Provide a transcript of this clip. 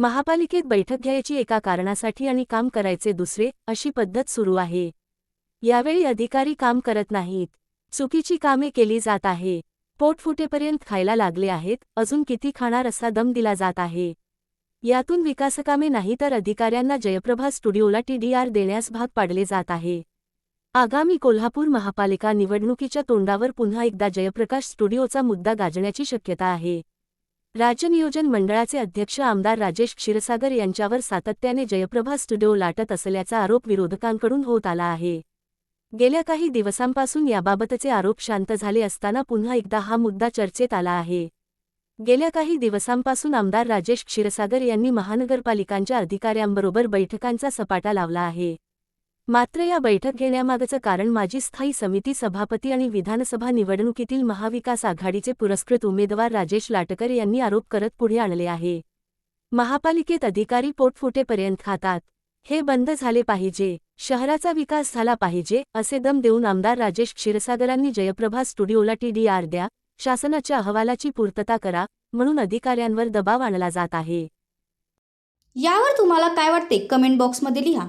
महापालिकेत बैठक घ्यायची एका कारणासाठी आणि काम करायचे दुसरे अशी पद्धत सुरू आहे. यावेळी अधिकारी काम करत नाहीत. चुकीची कामे केली जात आहे. पोट फुटेपर्यंत खायला लागले आहेत. अजून किती खाणार असा दम दिला जात आहे. यातून विकासकामे नाही तर अधिकाऱ्यांना जयप्रभा स्टुडिओला टीडीआर देण्यास भाग पाडले जात आहे. आगामी कोल्हापूर महापालिका निवडणुकीच्या तोंडावर पुन्हा एकदा जयप्रकाश स्टुडिओचा मुद्दा गाजण्याची शक्यता आहे. राज्य नियोजन मंडळाचे अध्यक्ष आमदार राजेश क्षीरसागर यांच्यावर सातत्याने जयप्रभा स्टुडिओ लाटत असल्याचा आरोप विरोधकांकडून होत आला आहे. गेल्या काही दिवसांपासून याबाबतचे आरोप शांत झाले असताना पुन्हा एकदा हा मुद्दा चर्चेत आला आहे. गेल्या काही दिवसांपासून आमदार राजेश क्षीरसागर यांनी महानगरपालिकांच्या अधिकाऱ्यांबरोबर बैठकांचा सपाटा लावला आहे. मात्र या बैठक घेण्यामागचं कारण माजी स्थायी समिती सभापती आणि विधानसभा निवडणुकीतील महाविकास आघाडीचे पुरस्कृत उमेदवार राजेश लाटकर यांनी आरोप करत पुढे आणले आहे. महापालिकेत अधिकारी पोटफुटेपर्यंत खातात. हे बंद झाले पाहिजे. शहराचा विकास झाला पाहिजे असे दम देऊन आमदार राजेश क्षीरसागरांनी जयप्रभा स्टुडिओला टीडीआर द्या शासनाच्या अहवालाची पूर्तता करा म्हणून अधिकाऱ्यांवर दबाव आणला जात आहे. यावर तुम्हाला काय वाटते? कमेंट बॉक्समध्ये लिहा.